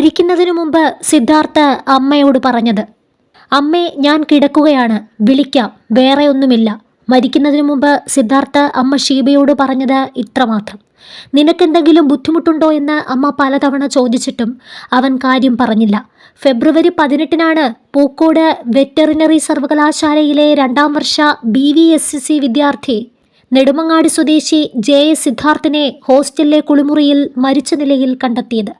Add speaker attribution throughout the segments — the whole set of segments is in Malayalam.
Speaker 1: മരിക്കുന്നതിനു മുമ്പ് സിദ്ധാർത്ഥ അമ്മയോട് പറഞ്ഞത് അമ്മേ ഞാൻ കിടക്കുകയാണ് വിളിക്കാം വേറെ ഒന്നുമില്ല. മരിക്കുന്നതിനു മുമ്പ് സിദ്ധാർത്ഥ അമ്മ ഷീബയോട് പറഞ്ഞത് ഇത്രമാത്രം. നിനക്കെന്തെങ്കിലും ബുദ്ധിമുട്ടുണ്ടോ എന്ന് അമ്മ പലതവണ ചോദിച്ചിട്ടും അവൻ കാര്യം പറഞ്ഞില്ല. ഫെബ്രുവരി പതിനെട്ടിനാണ് പൂക്കോട് വെറ്ററിനറി സർവകലാശാലയിലെ രണ്ടാം വർഷ ബി വി എസ് സി വിദ്യാർത്ഥി നെടുമങ്ങാട് സ്വദേശി ജെ എസ് സിദ്ധാർത്ഥിനെ ഹോസ്റ്റലിലെ കുളിമുറിയിൽ മരിച്ച നിലയിൽ കണ്ടെത്തിയത്.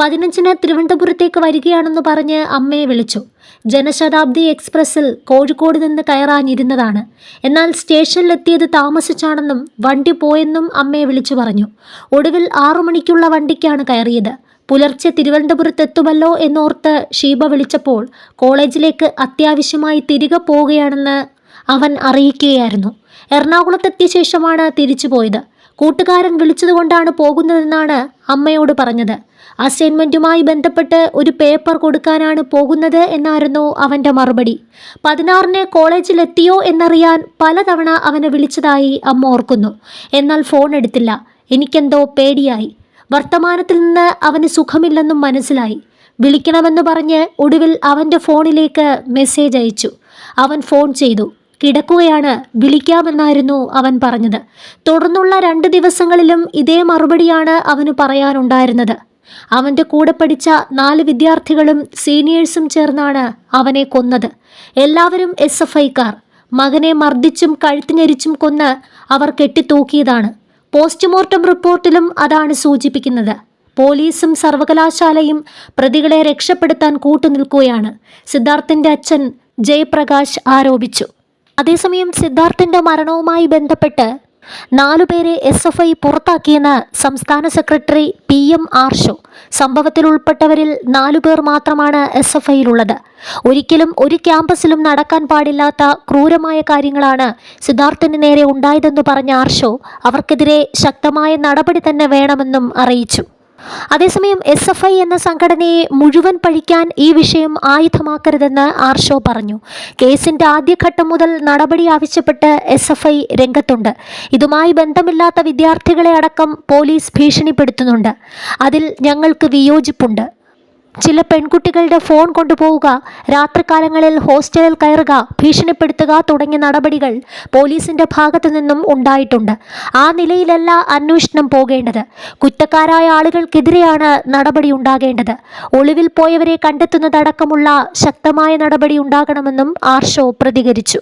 Speaker 1: പതിനഞ്ചിന് തിരുവനന്തപുരത്തേക്ക് വരികയാണെന്ന് പറഞ്ഞ് അമ്മയെ വിളിച്ചു. ജനശതാബ്ദി എക്സ്പ്രസ്സിൽ കോഴിക്കോട് നിന്ന് കയറാനിരുന്നതാണ്. എന്നാൽ സ്റ്റേഷനിലെത്തിയത് താമസിച്ചാണെന്നും വണ്ടി പോയെന്നും അമ്മയെ വിളിച്ചു പറഞ്ഞു. ഒടുവിൽ ആറു മണിക്കുള്ള വണ്ടിക്കാണ് കയറിയത്. പുലർച്ചെ തിരുവനന്തപുരത്തെത്തുമല്ലോ എന്നോർത്ത് ഷീബ വിളിച്ചപ്പോൾ കോളേജിലേക്ക് അത്യാവശ്യമായി തിരികെ പോവുകയാണെന്ന് അവൻ അറിയിക്കുകയായിരുന്നു. എറണാകുളത്തെത്തിയ ശേഷമാണ് തിരിച്ചു പോയത് കൂട്ടുകാരൻ വിളിച്ചതുകൊണ്ടാണ് പോകുന്നതെന്നാണ് അമ്മയോട് പറഞ്ഞത്. അസൈൻമെന്റുമായി ബന്ധപ്പെട്ട് ഒരു പേപ്പർ കൊടുക്കാനാണ് പോകുന്നത് എന്നായിരുന്നു അവന്റെ മറുപടി. പതിനാറിന് കോളേജിലെത്തിയോ എന്നറിയാൻ പലതവണ അവനെ വിളിച്ചതായി അമ്മ ഓർക്കുന്നു. എന്നാൽ ഫോൺ എടുത്തില്ല. എനിക്കെന്തോ പേടിയായി. വർത്തമാനത്തിൽ നിന്ന് അവന് സുഖമില്ലെന്നും മനസ്സിലായി. വിളിക്കണമെന്ന് പറഞ്ഞ് ഒടുവിൽ അവന്റെ ഫോണിലേക്ക് മെസ്സേജ് അയച്ചു. അവൻ ഫോൺ ചെയ്തു. കിടക്കുകയാണ്. വിളിക്കാമെന്നായിരുന്നു അവൻ പറഞ്ഞത്. തുടർന്നുള്ള രണ്ട് ദിവസങ്ങളിലും ഇതേ മറുപടിയാണ് അവന് പറയാനുണ്ടായിരുന്നത്. അവന്റെ കൂടെ പഠിച്ച നാല് വിദ്യാർത്ഥികളും സീനിയേഴ്സും ചേർന്നാണ് അവനെ കൊന്നത്. എല്ലാവരും എസ് എഫ് ഐക്കാർ മകനെ മർദ്ദിച്ചും കഴുത്തിഞ്ഞരിച്ചും കൊന്ന് അവർ കെട്ടിത്തൂക്കിയതാണ്. പോസ്റ്റ്മോർട്ടം റിപ്പോർട്ടിലും അതാണ് സൂചിപ്പിക്കുന്നത്. പോലീസും സർവകലാശാലയും പ്രതികളെ രക്ഷപ്പെടുത്താൻ കൂട്ടുനിൽക്കുകയാണ്. സിദ്ധാർത്ഥിന്റെ അച്ഛൻ ജയപ്രകാശ് ആരോപിച്ചു. അതേസമയം സിദ്ധാർത്ഥിന്റെ മരണവുമായി ബന്ധപ്പെട്ട് നാലുപേരെ എസ് എഫ് ഐ പുറത്താക്കിയെന്ന് സംസ്ഥാന സെക്രട്ടറി പി എം ആർഷു. സംഭവത്തിൽ ഉൾപ്പെട്ടവരിൽ നാലുപേർ മാത്രമാണ് എസ് എഫ് ഐയിലുള്ളത് ഒരിക്കലും ഒരു ക്യാമ്പസിലും നടക്കാൻ പാടില്ലാത്ത ക്രൂരമായ കാര്യങ്ങളാണ് സിദ്ധാർത്ഥിന് നേരെ ഉണ്ടായതെന്ന് പറഞ്ഞ ആർഷോ അവർക്കെതിരെ ശക്തമായ നടപടി തന്നെ വേണമെന്നും അറിയിച്ചു. അതേസമയം എസ് എഫ് ഐ എന്ന സംഘടനയെ മുഴുവൻ പഴിക്കാൻ ഈ വിഷയം ആയുധമാക്കരുതെന്ന് ആർഷോ പറഞ്ഞു. കേസിന്റെ ആദ്യഘട്ടം മുതൽ നടപടി ആവശ്യപ്പെട്ട് എസ് എഫ് ഐ രംഗത്തുണ്ട്. ഇതുമായി ബന്ധമില്ലാത്ത വിദ്യാർത്ഥികളെ അടക്കം പോലീസ് ഭീഷണിപ്പെടുത്തുന്നുണ്ട്. അതിൽ ഞങ്ങൾക്ക് വിയോജിപ്പുണ്ട്. ചില പെൺകുട്ടികളുടെ ഫോൺ കൊണ്ടുപോവുക രാത്രികാലങ്ങളിൽ ഹോസ്റ്റലിൽ കയറുക ഭീഷണിപ്പെടുത്തുക തുടങ്ങിയ നടപടികൾ പോലീസിന്റെ ഭാഗത്തു നിന്നും ഉണ്ടായിട്ടുണ്ട്. ആ നിലയിലല്ല അന്വേഷണം പോകേണ്ടത്. കുറ്റക്കാരായ ആളുകൾക്കെതിരെയാണ് നടപടി ഉണ്ടാകേണ്ടത്. ഒളിവിൽ പോയവരെ കണ്ടെത്തുന്നതടക്കമുള്ള ശക്തമായ നടപടി ഉണ്ടാകണമെന്നും ആർഷോ പ്രതികരിച്ചു.